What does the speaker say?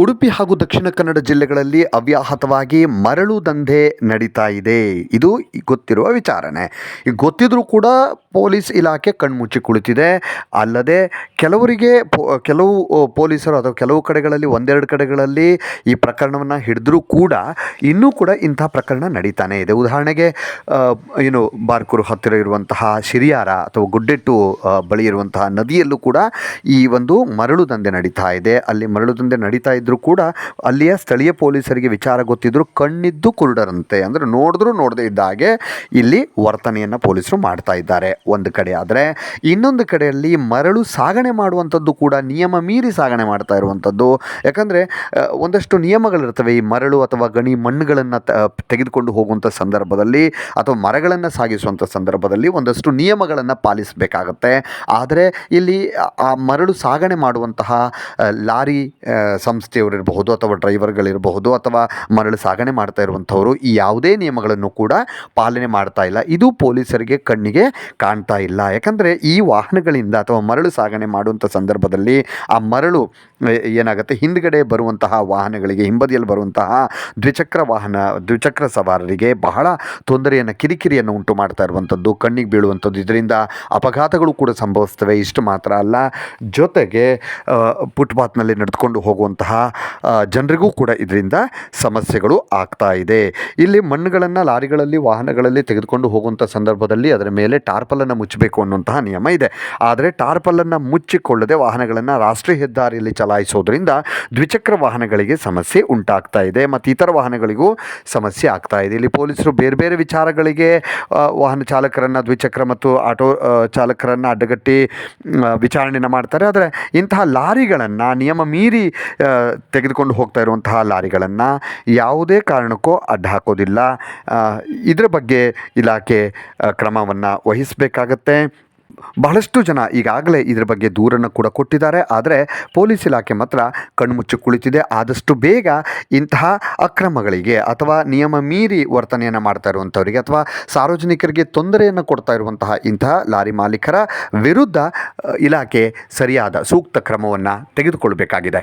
ಉಡುಪಿ ಹಾಗೂ ದಕ್ಷಿಣ ಕನ್ನಡ ಜಿಲ್ಲೆಗಳಲ್ಲಿ ಅವ್ಯಾಹತವಾಗಿ ಮರಳು ದಂಧೆ ನಡೀತಾ ಇದೆ. ಇದು ಗೊತ್ತಿರುವ ವಿಚಾರಣೆ. ಗೊತ್ತಿದ್ರೂ ಕೂಡ ಪೊಲೀಸ್ ಇಲಾಖೆ ಕಣ್ಮುಚ್ಚಿ ಕುಳಿತಿದೆ. ಅಲ್ಲದೆ ಕೆಲವರಿಗೆ ಕೆಲವು ಪೊಲೀಸರು ಅಥವಾ ಕೆಲವು ಕಡೆಗಳಲ್ಲಿ, ಒಂದೆರಡು ಕಡೆಗಳಲ್ಲಿ ಈ ಪ್ರಕರಣವನ್ನು ಹಿಡಿದ್ರೂ ಕೂಡ ಇನ್ನೂ ಕೂಡ ಇಂಥ ಪ್ರಕರಣ ನಡೀತಾನೆ ಇದೆ. ಉದಾಹರಣೆಗೆ ಏನು ಬಾರ್ಕೂರು ಹತ್ತಿರ ಇರುವಂತಹ ಶಿರಿಯಾರ ಅಥವಾ ಗುಡ್ಡೆಟ್ಟು ಬಳಿ ಇರುವಂತಹ ನದಿಯಲ್ಲೂ ಕೂಡ ಈ ಒಂದು ಮರಳು ದಂಧೆ ನಡೀತಾ ಇದೆ. ಅಲ್ಲಿ ಮರಳು ದಂಧೆ ನಡೀತಾ ಇದ್ದರೂ ಕೂಡ ಅಲ್ಲಿಯ ಸ್ಥಳೀಯ ಪೊಲೀಸರಿಗೆ ವಿಚಾರ ಗೊತ್ತಿದ್ದರೂ ಕಣ್ಣಿದ್ದು ಕುರುಡರಂತೆ ಅಂದರೆ ನೋಡಿದ್ರೂ ನೋಡದೇ ಇದ್ದ ಹಾಗೆ ಇಲ್ಲಿ ವರ್ತನೆಯನ್ನು ಪೊಲೀಸರು ಮಾಡ್ತಾ ಇದ್ದಾರೆ ಒಂದು ಕಡೆ ಆದರೆ. ಇನ್ನೊಂದು ಕಡೆಯಲ್ಲಿ ಮರಳು ಸಾಗಣೆ ಮಾಡುವಂಥದ್ದು ಕೂಡ ನಿಯಮ ಮೀರಿ ಸಾಗಣೆ ಮಾಡ್ತಾ ಇರುವಂಥದ್ದು. ಯಾಕಂದರೆ ಒಂದಷ್ಟು ನಿಯಮಗಳಿರ್ತವೆ ಈ ಮರಳು ಅಥವಾ ಗಣಿ ಮಣ್ಣುಗಳನ್ನು ತೆಗೆದುಕೊಂಡು ಹೋಗುವಂಥ ಸಂದರ್ಭದಲ್ಲಿ ಅಥವಾ ಮರಗಳನ್ನು ಸಾಗಿಸುವಂಥ ಸಂದರ್ಭದಲ್ಲಿ ಒಂದಷ್ಟು ನಿಯಮಗಳನ್ನು ಪಾಲಿಸಬೇಕಾಗತ್ತೆ. ಆದರೆ ಇಲ್ಲಿ ಆ- ಮರಳು ಸಾಗಣೆ ಮಾಡುವಂತಹ ಲಾರಿ ಲಾರಿ ಆ, ಇರಬಹುದು ಅಥವಾ ಡ್ರೈವರ್ಗಳಿರಬಹುದು ಅಥವಾ ಮರಳು ಸಾಗಣೆ ಮಾಡ್ತಾ ಇರುವಂಥವರು ಈ ಯಾವುದೇ ನಿಯಮಗಳನ್ನು ಕೂಡ ಪಾಲನೆ ಮಾಡ್ತಾ ಇಲ್ಲ. ಇದು ಪೊಲೀಸರಿಗೆ ಕಣ್ಣಿಗೆ ಕಾಣ್ತಾ ಇಲ್ಲ. ಯಾಕಂದರೆ ಈ ವಾಹನಗಳಿಂದ ಅಥವಾ ಮರಳು ಸಾಗಣೆ ಮಾಡುವಂಥ ಸಂದರ್ಭದಲ್ಲಿ ಆ ಮರಳು ಏನಾಗುತ್ತೆ? ಹಿಂದ್ಗಡೆ ಬರುವಂತಹ ವಾಹನಗಳಿಗೆ ಹಿಂಬದಿಯಲ್ಲಿ ಬರುವಂತಹ ದ್ವಿಚಕ್ರ ವಾಹನ ದ್ವಿಚಕ್ರ ಸವಾರರಿಗೆ ಬಹಳ ತೊಂದರೆಯನ್ನು ಕಿರಿಕಿರಿಯನ್ನು ಉಂಟು ಮಾಡ್ತಾ ಇರುವಂಥದ್ದು ಕಣ್ಣಿಗೆ ಬೀಳುವಂಥದ್ದು. ಇದರಿಂದ ಅಪಘಾತಗಳು ಕೂಡ ಸಂಭವಿಸ್ತವೆ. ಇಷ್ಟು ಮಾತ್ರ ಅಲ್ಲ. ಜೊತೆಗೆ ಫುಟ್ಪಾತ್ನಲ್ಲಿ ನಡೆದುಕೊಂಡು ಹೋಗುವಂತಹ ಜನರಿಗೂ ಕೂಡ ಇದರಿಂದ ಸಮಸ್ಯೆಗಳು ಆಗ್ತಾ ಇದೆ. ಇಲ್ಲಿ ಮಣ್ಣುಗಳನ್ನು ಲಾರಿಗಳಲ್ಲಿ, ವಾಹನಗಳಲ್ಲಿ ತೆಗೆದುಕೊಂಡು ಹೋಗುವಂಥ ಸಂದರ್ಭದಲ್ಲಿ ಅದರ ಮೇಲೆ ಟಾರ್ಪಲನ್ನು ಮುಚ್ಚಬೇಕು ಅನ್ನುವಂತಹ ನಿಯಮ ಇದೆ. ಆದರೆ ಟಾರ್ಪಲನ್ನು ಮುಚ್ಚಿಕೊಳ್ಳದೆ ವಾಹನಗಳನ್ನು ರಾಷ್ಟ್ರೀಯ ಹೆದ್ದಾರಿಯಲ್ಲಿ ಚಲಾಯಿಸೋದ್ರಿಂದ ದ್ವಿಚಕ್ರ ವಾಹನಗಳಿಗೆ ಸಮಸ್ಯೆ ಉಂಟಾಗ್ತಾ ಇದೆ. ಮತ್ತು ಇತರ ವಾಹನಗಳಿಗೂ ಸಮಸ್ಯೆ ಆಗ್ತಾ ಇದೆ. ಇಲ್ಲಿ ಪೊಲೀಸರು ಬೇರೆ ಬೇರೆ ವಿಚಾರಗಳಿಗೆ ವಾಹನ ಚಾಲಕರನ್ನು ದ್ವಿಚಕ್ರ ಮತ್ತು ಆಟೋ ಚಾಲಕರನ್ನು ಅಡ್ಡಗಟ್ಟಿ ವಿಚಾರಣೆನ ಮಾಡ್ತಾರೆ. ಆದರೆ ಇಂತಹ ಲಾರಿಗಳನ್ನು ನಿಯಮ ಮೀರಿ ತೆಗೆದುಕೊಂಡು ಹೋಗ್ತಾ ಇರುವಂತಹ ಲಾರಿಗಳನ್ನು ಯಾವುದೇ ಕಾರಣಕ್ಕೂ ಅಡ್ಡ ಹಾಕೋದಿಲ್ಲ. ಇದರ ಬಗ್ಗೆ ಇಲಾಖೆ ಕ್ರಮವನ್ನು ವಹಿಸಬೇಕಾಗತ್ತೆ. ಬಹಳಷ್ಟು ಜನ ಈಗಾಗಲೇ ಇದರ ಬಗ್ಗೆ ದೂರನ್ನು ಕೂಡ ಕೊಟ್ಟಿದ್ದಾರೆ. ಆದರೆ ಪೊಲೀಸ್ ಇಲಾಖೆ ಮಾತ್ರ ಕಣ್ಮುಚ್ಚು ಕುಳಿತಿದೆ. ಆದಷ್ಟು ಬೇಗ ಇಂತಹ ಅಕ್ರಮಗಳಿಗೆ ಅಥವಾ ನಿಯಮ ಮೀರಿ ವರ್ತನೆಯನ್ನು ಮಾಡ್ತಾ ಇರುವಂಥವರಿಗೆ ಅಥವಾ ಸಾರ್ವಜನಿಕರಿಗೆ ತೊಂದರೆಯನ್ನು ಕೊಡ್ತಾ ಇರುವಂತಹ ಇಂತಹ ಲಾರಿ ಮಾಲೀಕರ ವಿರುದ್ಧ ಇಲಾಖೆ ಸರಿಯಾದ ಸೂಕ್ತ ಕ್ರಮವನ್ನು ತೆಗೆದುಕೊಳ್ಳಬೇಕಾಗಿದೆ